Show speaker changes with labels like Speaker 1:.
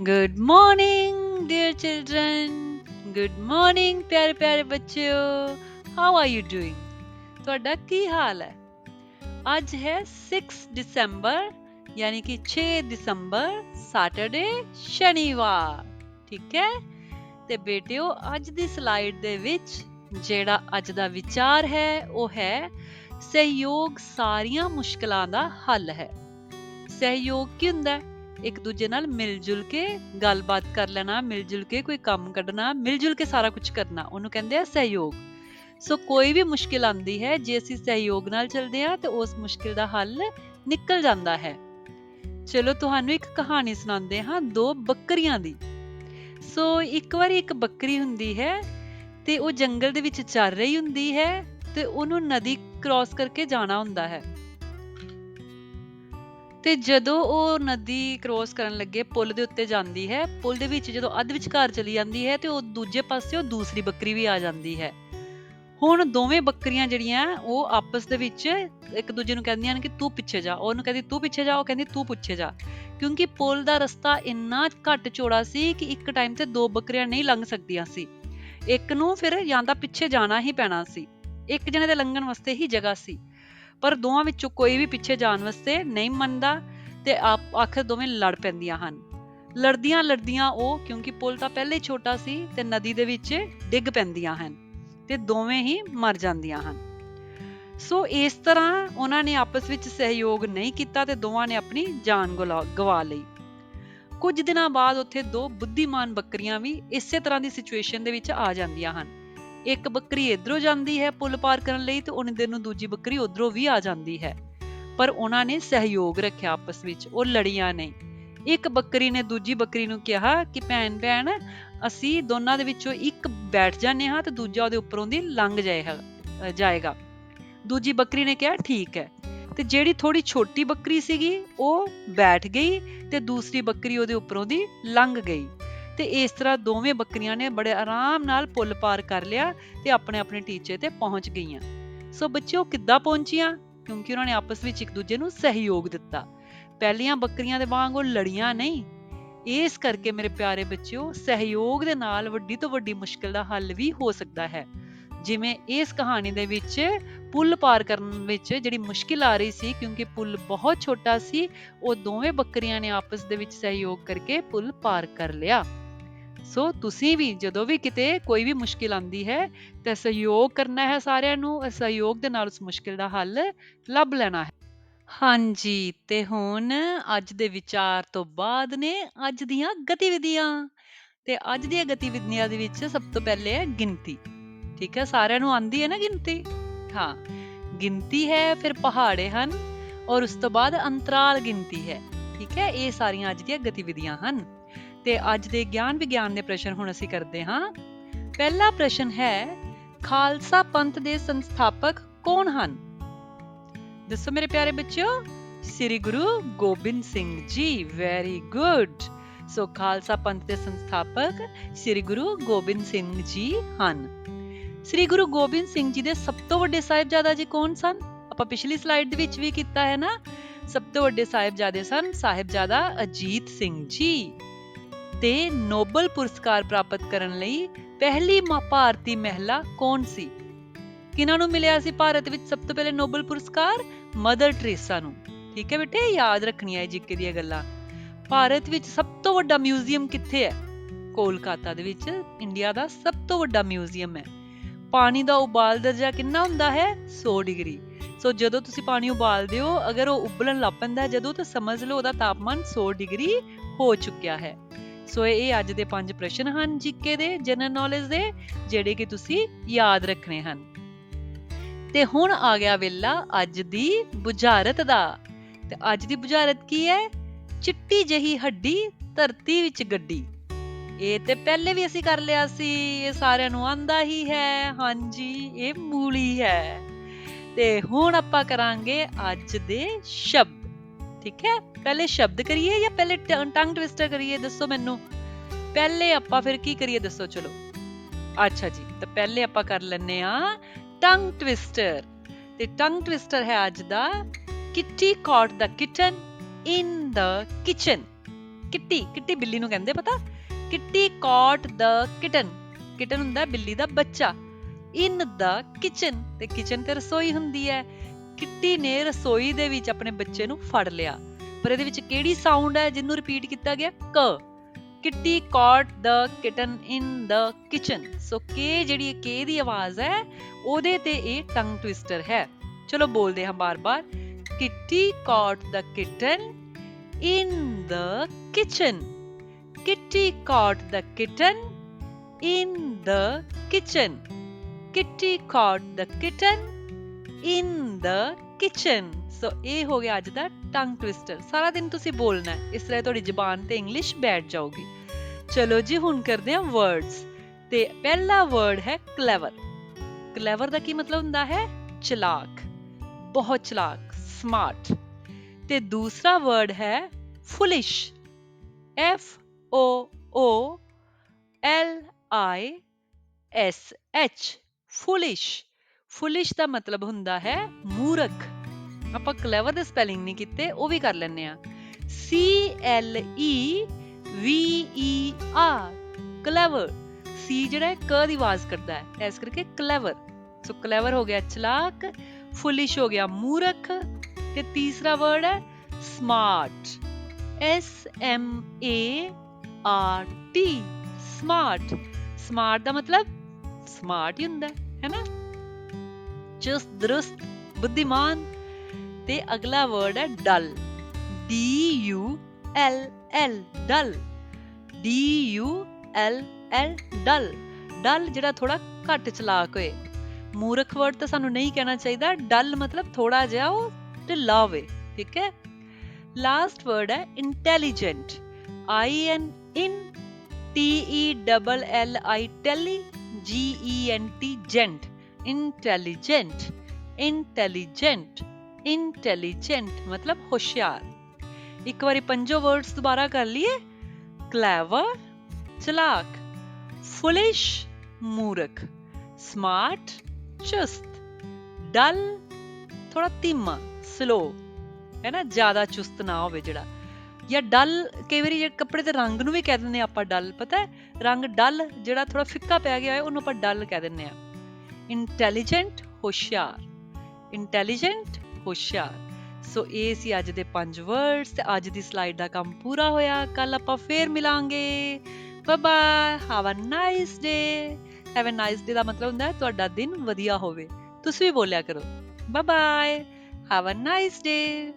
Speaker 1: Good morning, dear children. Good morning ਪਿਆਰੇ ਪਿਆਰੇ ਬੱਚਿਓ. How ਆਰ ਯੂ ਡੂਇੰਗ ਤੁਹਾਡਾ ਕੀ ਹਾਲ ਹੈ? ਅੱਜ ਹੈ 6 ਦਸੰਬਰ ਯਾਨੀ ਕਿ 6 ਦਸੰਬਰ ਸੈਟਰਡੇ ਸ਼ਨੀਵਾਰ ਠੀਕ ਹੈ ਤੇ ਬੇਟਿਓ ਅੱਜ ਦੀ ਸਲਾਈਡ ਦੇ ਵਿੱਚ ਜਿਹੜਾ ਅੱਜ ਦਾ ਵਿਚਾਰ ਹੈ ਉਹ ਹੈ ਸਹਿਯੋਗ ਸਾਰੀਆਂ ਮੁਸ਼ਕਲਾਂ ਦਾ ਹੱਲ ਹੈ ਸਹਿਯੋਗ ਕੀ ਹੁੰਦਾ ਹੈ ਇੱਕ ਦੂਜੇ ਨਾਲ ਮਿਲ ਜੁਲ ਕੇ ਗੱਲਬਾਤ ਕਰ ਲੈਣਾ ਮਿਲ ਜੁਲ ਕੇ ਕੋਈ ਕੰਮ ਕੱਢਣਾ ਮਿਲ ਜੁਲ ਕੇ ਸਾਰਾ ਕੁਝ ਕਰਨਾ, ਉਹਨੂੰ ਕਹਿੰਦੇ ਆ ਸਹਿਯੋਗ। ਸੋ ਕੋਈ ਵੀ ਮੁਸ਼ਕਿਲ ਆਂਦੀ ਹੈ, ਜੇ ਅਸੀਂ ਸਹਿਯੋਗ ਨਾਲ ਚੱਲਦੇ ਹਾਂ, ਤੇ ਉਸ ਮੁਸ਼ਕਿਲ ਦਾ ਹੱਲ ਨਿਕਲ ਜਾਂਦਾ ਹੈ। ਚਲੋ, ਤੁਹਾਨੂੰ ਇੱਕ ਕਹਾਣੀ ਸੁਣਾਉਂਦੇ ਹਾਂ, ਦੋ ਬੱਕਰੀਆਂ ਦੀ। ਸੋ ਇੱਕ ਵਾਰੀ ਇੱਕ ਬੱਕਰੀ ਹੁੰਦੀ ਹੈ, ਤੇ ਉਹ ਜੰਗਲ ਦੇ ਵਿੱਚ ਚੱਲ ਰਹੀ ਹੁੰਦੀ ਹੈ, ਤੇ ਉਹਨੂੰ ਨਦੀ ਕ੍ਰਾਸ ਕਰਕੇ ਜਾਣਾ ਹੁੰਦਾ ਹੈ। ਤੇ ਜਦੋਂ ਉਹ ਨਦੀ ਕ੍ਰੋਸ ਕਰਨ ਲੱਗੇ, ਪੁਲ ਦੇ ਉੱਤੇ ਜਾਂਦੀ ਹੈ, ਪੁਲ ਦੇ ਵਿੱਚ ਜਦੋਂ ਅੱਧ ਵਿਚਕਾਰ ਚਲੀ ਜਾਂਦੀ ਹੈ ਤੇ ਉਹ ਦੂਜੇ ਪਾਸੇ ਉਹ ਦੂਸਰੀ ਬੱਕਰੀ ਵੀ ਆ ਜਾਂਦੀ ਹੈ। ਹੁਣ ਦੋਵੇਂ ਬੱਕਰੀਆਂ ਜਿਹੜੀਆਂ, ਉਹ ਆਪਸ ਦੇ ਵਿੱਚ ਇੱਕ ਦੂਜੇ ਨੂੰ ਕਹਿੰਦੀਆਂ ਨੇ ਕਿ ਤੂੰ ਪਿੱਛੇ ਜਾ। ਉਹਨੂੰ ਕਹਿੰਦੀ, ਤੂੰ ਪਿੱਛੇ ਜਾ। ਉਹ ਕਹਿੰਦੀ, ਤੂੰ ਪਿੱਛੇ ਜਾ। ਕਿਉਂਕਿ ਪੁਲ ਦਾ ਰਸਤਾ ਇੰਨਾ ਘੱਟ ਚੌੜਾ ਸੀ ਕਿ ਇੱਕ ਟਾਈਮ ਤੇ ਦੋ ਬੱਕਰੀਆਂ ਨਹੀਂ ਲੰਘ ਸਕਦੀਆਂ ਸੀ। ਇੱਕ ਨੂੰ ਫਿਰ ਜਾਂ ਤਾਂ ਪਿੱਛੇ ਜਾਣਾ ਹੀ ਪੈਣਾ ਸੀ। ਇੱਕ ਜਣੇ ਦੇ ਲੰਘਣ ਵਾਸਤੇ ਹੀ ਜਗ੍ਹਾ ਸੀ। ਪਰ ਦੋਵਾਂ ਵਿੱਚੋਂ ਕੋਈ ਵੀ ਪਿੱਛੇ ਜਾਣ ਵਾਸਤੇ ਨਹੀਂ ਮੰਨਦਾ ਤੇ ਆਪ ਆਖਰ ਦੋਵੇਂ ਲੜ ਪੈਂਦੀਆਂ ਹਨ। ਲੜਦੀਆਂ ਲੜਦੀਆਂ ਉਹ, ਕਿਉਂਕਿ ਪੁਲ ਤਾਂ ਪਹਿਲੇ ਛੋਟਾ ਸੀ ਤੇ ਨਦੀ ਦੇ ਵਿੱਚ ਡਿੱਗ ਪੈਂਦੀਆਂ ਹਨ ਤੇ ਦੋਵੇਂ ਹੀ ਮਰ ਜਾਂਦੀਆਂ ਹਨ। ਸੋ ਇਸ ਤਰ੍ਹਾਂ ਉਹਨਾਂ ਨੇ ਆਪਸ ਵਿੱਚ ਸਹਿਯੋਗ ਨਹੀਂ ਕੀਤਾ ਤੇ ਦੋਵਾਂ ਨੇ ਆਪਣੀ ਜਾਨ ਗੁਲਾ- ਗਵਾ ਲਈ। ਕੁਝ ਦਿਨਾਂ ਬਾਅਦ ਉੱਥੇ ਦੋ ਬੁੱਧੀਮਾਨ ਬੱਕਰੀਆਂ ਵੀ ਇਸੇ ਤਰ੍ਹਾਂ ਦੀ ਸਿਚੁਏਸ਼ਨ ਦੇ ਵਿੱਚ ਆ ਜਾਂਦੀਆਂ ਹਨ। ਇੱਕ ਬੱਕਰੀ ਇਧਰੋਂ ਜਾਂਦੀ ਹੈ ਪੁਲ ਪਾਰ ਕਰਨ ਲਈ ਤੇ ਉਹਨੇ ਦਿਨ ਨੂੰ ਦੂਜੀ ਬੱਕਰੀ ਉਧਰੋਂ ਵੀ ਆ ਜਾਂਦੀ ਹੈ। ਪਰ ਉਹਨਾਂ ਨੇ ਸਹਿਯੋਗ ਰੱਖਿਆ ਆਪਸ ਵਿੱਚ, ਉਹ ਲੜੀਆਂ ਨਹੀਂ ਇੱਕ ਬੱਕਰੀ ਨੇ ਦੂਜੀ ਬੱਕਰੀ ਨੂੰ ਕਿਹਾ ਕਿ, ਭੈਣ ਭੈਣ, ਅਸੀਂ ਦੋਨਾਂ ਦੇ ਵਿੱਚੋਂ ਇੱਕ ਬੈਠ ਜਾਂਦੇ ਹਾਂ ਤੇ ਦੂਜਾ ਉਹਦੇ ਉੱਪਰੋਂ ਦੀ ਲੰਘ ਜਾਏਗਾ ਜਾਏਗਾ। ਦੂਜੀ ਬੱਕਰੀ ਨੇ ਕਿਹਾ, ਠੀਕ ਹੈ। ਤੇ ਜਿਹੜੀ ਥੋੜੀ ਛੋਟੀ ਬੱਕਰੀ ਸੀਗੀ, ਉਹ ਬੈਠ ਗਈ ਤੇ ਦੂਸਰੀ ਬੱਕਰੀ ਉਹਦੇ ਉੱਪਰੋਂ ਦੀ ਲੰਘ ਗਈ। ਤੇ ਇਸ ਤਰ੍ਹਾਂ ਦੋਵੇਂ ਬੱਕਰੀਆਂ ਨੇ ਬੜੇ ਆਰਾਮ ਨਾਲ ਪੁਲ ਪਾਰ ਕਰ ਲਿਆ ਤੇ ਆਪਣੇ ਆਪਣੇ ਟੀਚੇ ਤੇ ਪਹੁੰਚ ਗਈਆਂ। ਸੋ ਬੱਚਿਓ, ਕਿੱਦਾਂ ਪਹੁੰਚੀਆਂ? ਕਿਉਂਕਿ ਉਹਨਾਂ ਨੇ ਆਪਸ ਵਿੱਚ ਇੱਕ ਦੂਜੇ ਨੂੰ ਸਹਿਯੋਗ ਦਿੱਤਾ। ਪਹਿਲੀਆਂ ਬੱਕਰੀਆਂ ਦੇ ਵਾਂਗ ਉਹ ਲੜੀਆਂ ਨਹੀਂ। ਇਸ ਕਰਕੇ ਮੇਰੇ ਪਿਆਰੇ ਬੱਚਿਓ, ਸਹਿਯੋਗ ਦੇ ਨਾਲ ਵੱਡੀ ਤੋਂ ਵੱਡੀ ਮੁਸ਼ਕਲ ਦਾ ਹੱਲ ਵੀ ਹੋ ਸਕਦਾ ਹੈ। ਜਿਵੇਂ ਇਸ ਕਹਾਣੀ ਦੇ ਵਿੱਚ ਪੁਲ ਪਾਰ ਕਰਨ ਵਿੱਚ ਜਿਹੜੀ ਮੁਸ਼ਕਿਲ ਆ ਰਹੀ ਸੀ, ਕਿਉਂਕਿ ਪੁਲ ਬਹੁਤ ਛੋਟਾ ਸੀ, ਉਹ ਦੋਵੇਂ ਬੱਕਰੀਆਂ ਨੇ ਆਪਸ ਦੇ ਵਿੱਚ ਸਹਿਯੋਗ ਕਰਕੇ ਪੁਲ ਪਾਰ ਕਰ ਲਿਆ। ਸੋ ਤੁਸੀਂ ਵੀ ਜਦੋਂ ਵੀ ਕਿਤੇ ਕੋਈ ਵੀ ਮੁਸ਼ਕਿਲ ਆਂਦੀ ਹੈ, ਤੇ ਸਹਿਯੋਗ ਕਰਨਾ ਹੈ ਸਾਰਿਆਂ ਨੂੰ, ਸਹਿਯੋਗ ਦੇ ਨਾਲ ਉਸ ਮੁਸ਼ਕਿਲ ਦਾ ਹੱਲ ਲੱਭ ਲੈਣਾ ਹੈ। ਹਾਂਜੀ, ਤੇ ਹੁਣ ਅੱਜ ਦੇ ਵਿਚਾਰ ਤੋਂ ਬਾਅਦ ਨੇ ਅੱਜ ਦੀਆਂ ਗਤੀਵਿਧੀਆਂ। ਤੇ ਅੱਜ ਦੀਆਂ ਗਤੀਵਿਧੀਆਂ ਦੇ ਵਿੱਚ ਸਭ ਤੋਂ ਪਹਿਲੇ ਹੈ ਗਿਣਤੀ। ਠੀਕ ਹੈ, ਸਾਰਿਆਂ ਨੂੰ ਆਂਦੀ ਹੈ ਨਾ ਗਿਣਤੀ? ਹਾਂ, ਗਿਣਤੀ ਹੈ, ਫਿਰ ਪਹਾੜੇ ਹਨ ਔਰ ਉਸ ਤੋਂ ਬਾਅਦ ਅੰਤਰਾਲ ਗਿਣਤੀ ਹੈ। ਠੀਕ ਹੈ, ਇਹ ਸਾਰੀਆਂ ਅੱਜ ਦੀਆਂ ਗਤੀਵਿਧੀਆਂ ਹਨ। ਤੇ ਅੱਜ ਦੇ ਗਿਆਨ ਵਿਗਿਆਨ ਦੇ ਪ੍ਰਸ਼ਨ ਹੁਣ ਅਸੀਂ ਕਰਦੇ ਹਾਂ। ਪਹਿਲਾ ਪ੍ਰਸ਼ਨ ਹੈ, ਖਾਲਸਾ ਪੰਥ ਦੇ ਸੰਸਥਾਪਕ ਕੌਣ ਹਨ? ਦੱਸੋ ਮੇਰੇ ਪਿਆਰੇ ਬੱਚਿਓ, ਸ੍ਰੀ Guru Gobind Singh ji very good so Khalsa ਪੰਥ ਦੇ ਸੰਸਥਾਪਕ ਸ੍ਰੀ ਗੁਰੂ ਗੋਬਿੰਦ ਸਿੰਘ ਜੀ ਹਨ। ਸ੍ਰੀ ਗੁਰੂ ਗੋਬਿੰਦ ਸਿੰਘ ਜੀ ਦੇ ਸਭ ਤੋਂ ਵੱਡੇ ਸਾਹਿਬਜ਼ਾਦਾ ਜੀ ਕੌਣ ਸਨ? ਆਪਾਂ ਪਿਛਲੀ ਸਲਾਈਡ ਦੇ ਵਿੱਚ ਵੀ ਕੀਤਾ ਹੈ ਨਾ। ਸਭ ਤੋਂ ਵੱਡੇ ਸਾਹਿਬਜ਼ਾਦੇ ਸਨ ਸਾਹਿਬਜ਼ਾਦਾ ਅਜੀਤ ਸਿੰਘ ਜੀ। ਤੇ ਨੋਬਲ ਪੁਰਸਕਾਰ ਪ੍ਰਾਪਤ ਕਰਨ ਲਈ ਪਹਿਲੀ ਮਾ- ਭਾਰਤੀ ਮਹਿਲਾ ਕੌਣ ਸੀ? ਕਿਹਨਾਂ ਨੂੰ ਮਿਲਿਆ ਸੀ ਭਾਰਤ ਵਿੱਚ ਸਭ ਤੋਂ ਪਹਿਲੇ ਨੋਬਲ ਪੁਰਸਕਾਰ? ਮਦਰ ਟ੍ਰੇਸਾ ਨੂੰ। ਠੀਕ ਹੈ ਬੇਟੇ, ਯਾਦ ਰੱਖਣੀਆਂ ਹੈ ਜੀਕੇ ਦੀਆਂ ਗੱਲਾਂ। ਭਾਰਤ ਵਿੱਚ ਸਭ ਤੋਂ ਵੱਡਾ ਮਿਊਜ਼ੀਅਮ ਕਿੱਥੇ ਹੈ? ਕੋਲਕਾਤਾ ਦੇ ਵਿੱਚ। ਇੰਡੀਆ ਦਾ ਸਭ ਤੋਂ ਵੱਡਾ ਮਿਊਜ਼ੀਅਮ ਹੈ। ਪਾਣੀ ਦਾ ਉਬਾਲ ਦਰਜਾ ਕਿੰਨਾ ਹੁੰਦਾ ਹੈ? 100 ਡਿਗਰੀ। ਸੋ ਜਦੋਂ ਤੁਸੀਂ ਪਾਣੀ ਉਬਾਲਦੇ ਹੋ, ਅਗਰ ਉਹ ਉਬਲਣ ਲੱਗ ਪੈਂਦਾ ਜਦੋਂ ਤਾਂ ਸਮਝ ਲਓ ਉਹਦਾ ਤਾਪਮਾਨ 100 ਡਿਗਰੀ ਹੋ ਚੁੱਕਿਆ ਹੈ। ਸੋ ਇਹ ਅੱਜ ਦੇ ਪੰਜ ਪ੍ਰਸ਼ਨ ਹਨ ਜੀਕੇ ਦੇ ਜਨਰਲ ਨੌਲੇਜ ਦੇ, ਜਿਹੜੇ ਕਿ ਤੁਸੀਂ ਯਾਦ ਰੱਖਣੇ ਹਨ। ਤੇ ਹੁਣ ਆ ਗਿਆ ਵੇਲਾ ਅੱਜ ਦੀ ਬੁਝਾਰਤ ਦਾ। ਤੇ ਅੱਜ ਦੀ ਬੁਝਾਰਤ ਕੀ ਹੈ? ਚਿੱਟੀ ਜਹੀ ਹੱਡੀ, ਧਰਤੀ ਵਿੱਚ ਗੱਡੀ। ਇਹ ਤੇ ਪਹਿਲੇ ਵੀ ਅਸੀਂ ਕਰ ਲਿਆ ਸੀ, ਇਹ ਸਾਰਿਆਂ ਨੂੰ ਆਂਦਾ ਹੀ ਹੈ। ਹਾਂਜੀ, ਇਹ ਮੂਲੀ ਹੈ। ਤੇ ਹੁਣ ਆਪਾਂ ਕਰਾਂਗੇ ਅੱਜ ਦੇ ਸ਼ਬਦ, ਠੀਕ ਹੈ? ਪਹਿਲੇ ਸ਼ਬਦ ਕਰੀਏ ਜਾਂ ਪਹਿਲੇ ਟੰਗ ਟਵਿਸਟਰ ਕਰੀਏ? ਦੱਸੋ ਮੈਨੂੰ। ਪਹਿਲੇ ਆਪਾਂ ਫਿਰ ਕੀ ਕਰੀਏ? ਦੱਸੋ, ਚਲੋ। ਅੱਛਾ ਜੀ, ਤਾਂ ਪਹਿਲੇ ਆਪਾਂ ਕਰ ਲੈਨੇ ਆ ਟੰਗ ਟਵਿਸਟਰ। ਤੇ ਟੰਗ ਟਵਿਸਟਰ ਹੈ ਅੱਜ ਦਾ Kitty caught the kitten in the kitchen kitty kitty ਬਿੱਲੀ ਨੂੰ ਕਹਿੰਦੇ ਪਤਾ? Kitty caught the ਕਿਟਨ। ਕਿਟਨ ਹੁੰਦਾ ਬਿੱਲੀ ਦਾ ਬੱਚਾ। ਇਨ ਦਾ ਕਿਚਨ। ਤੇ ਕਿਚਨ ਤੇ ਰਸੋਈ ਹੁੰਦੀ ਹੈ। ਕਿੱਟੀ ਨੇ ਰਸੋਈ ਦੇ ਵਿੱਚ ਆਪਣੇ ਬੱਚੇ ਨੂੰ ਫੜ ਲਿਆ। ਪਰ ਇਹਦੇ ਵਿੱਚ ਕਿਹੜੀ ਸਾਊਂਡ ਹੈ ਜਿਹਨੂੰ ਰਿਪੀਟ ਕੀਤਾ ਗਿਆ? ਕ। Kitty caught the ਕਿਟਨ in the kitchen ਸੋ ਕੇ ਜਿਹੜੀ ਕੇ ਦੀ ਆਵਾਜ਼ ਹੈ, ਉਹਦੇ ਤੇ ਇਹ ਟੰਗ ਟਵਿਸਟਰ ਹੈ। ਚਲੋ ਬੋਲਦੇ ਹਾਂ ਬਾਰ-ਬਾਰ। Kitty caught the kitten in the kitchen. Kitty caught the kitten in the kitchen. Kitty caught the kitten in the kitchen so ਇਹ ਹੋ ਗਿਆ ਅੱਜ ਦਾ ਟੰਗ ਟਵਿਸਟਰ ਸਾਰਾ ਦਿਨ ਤੁਸੀਂ ਬੋਲਣਾ ਹੈ। ਇਸ ਤਰ੍ਹਾਂ ਤੁਹਾਡੀ ਜ਼ੁਬਾਨ ਤੇ ਇੰਗਲਿਸ਼ ਬੈਠ ਜਾਊਗੀ। ਚਲੋ ਜੀ, ਹੁਣ ਕਰਦੇ ਹਾਂ ਵਰਡਸ ਤੇ ਪਹਿਲਾ ਵਰਡ ਹੈ ਕਲੇਵਰ ਕਲੇਵਰ ਦਾ ਕੀ ਮਤਲਬ ਹੁੰਦਾ ਹੈ? ਚਲਾਕ। ਬਹੁਤ ਚਲਾਕ। ਸਮਾਰਟ ਤੇ ਦੂਸਰਾ ਵਰਡ ਹੈ ਫੁਲਿਸ਼ f o o l i s h foolish foolish ਦਾ ਮਤਲਬ ਹੁੰਦਾ ਹੈ ਮੂਰਖ ਆਪਾਂ ਕਲੇਵਰ ਦੇ ਸਪੈਲਿੰਗ ਨਹੀਂ ਕੀਤੇ ਉਹ ਵੀ ਕਰ ਲੈਣੇ ਆ C L E V E R clever C ਜਿਹੜਾ ਹੈ ਕ ਦੀ ਆਵਾਜ਼ ਕਰਦਾ ਹੈ ਇਸ ਕਰਕੇ ਕਲੇਵਰ ਸੋ ਕਲੇਵਰ ਹੋ ਗਿਆ ਚਲਾਕ ਫੁਲਿਸ਼ ਹੋ ਗਿਆ ਮੂਰਖ ਤੇ ਤੀਸਰਾ ਵਰਡ ਹੈ smart S M A R T smart smart ਦਾ ਮਤਲਬ ਸਮਾਰਟ ਹੀ ਹੁੰਦਾ ਹੈ ਹੈਨਾ ਚੁਸਤ ਦਰੁਸਤ ਬੁੱਧੀਮਾਨ ਤੇ ਅਗਲਾ ਵਰਡ ਹੈ ਡਲ D U L L ਡਲ D U L L ਡਲ ਡਲ ਜਿਹੜਾ ਥੋੜਾ ਘੱਟ ਚਲਾਕ ਹੋਏ ਮੂਰਖ ਵਰਡ ਤਾਂ ਸਾਨੂੰ ਨਹੀਂ ਕਹਿਣਾ ਚਾਹੀਦਾ ਡਲ ਮਤਲਬ ਥੋੜਾ ਜਿਹਾ ਉਹ ਢਿੱਲਾ ਹੋਵੇ ਠੀਕ ਹੈ ਲਾਸਟ ਵਰਡ ਹੈ intelligent I N in T E double L I telly G E N T, gent. Intelligent intelligent intelligent ਮਤਲਬ ਹੁਸ਼ਿਆਰ ਇੱਕ ਵਾਰੀ ਪੰਜੋ ਵਰਡਸ ਦੁਬਾਰਾ ਕਰ ਲਈਏ ਕਲੇਵਰ ਚਲਾਕ ਫੁਲਿਸ਼ ਮੂਰਖ ਸਮਾਰਟ ਚੁਸਤ ਡਲ ਥੋੜਾ ਧੀਮਾ ਸਲੋ ਹੈ ਨਾ ਜ਼ਿਆਦਾ ਚੁਸਤ ਨਾ ਹੋਵੇ ਜਿਹੜਾ ਜਾਂ ਡਲ ਕਈ ਵਾਰੀ ਜੇ ਕੱਪੜੇ ਦੇ ਰੰਗ ਨੂੰ ਵੀ ਕਹਿ ਦਿੰਦੇ ਆ ਆਪਾਂ ਡਲ ਪਤਾ ਹੈ ਰੰਗ ਡਲ ਜਿਹੜਾ ਥੋੜਾ ਫਿੱਕਾ ਪੈ ਗਿਆ ਹੋਏ ਉਹਨੂੰ ਆਪਾਂ ਡਲ ਕਹਿ ਦਿੰਦੇ ਆ ਇੰਟੈਲੀਜੈਂਟ ਹੁਸ਼ਿਆਰ ਇੰਟੈਲੀਜੈਂਟ ਹੁਸ਼ਿਆਰ ਸੋ ਇਹ ਸੀ ਅੱਜ ਦੇ ਪੰਜ ਵਰਡਸ ਤੇ ਅੱਜ ਦੀ ਸਲਾਈਡ ਦਾ ਕੰਮ ਪੂਰਾ ਹੋਇਆ ਕੱਲ ਆਪਾਂ ਫੇਰ ਮਿਲਾਂਗੇ bye bye have a nice day have a nice day ਦਾ ਮਤਲਬ ਹੁੰਦਾ ਹੈ ਤੁਹਾਡਾ ਦਿਨ ਵਧੀਆ ਹੋਵੇ ਤੁਸੀਂ ਵੀ ਬੋਲਿਆ ਕਰੋ bye bye have a nice day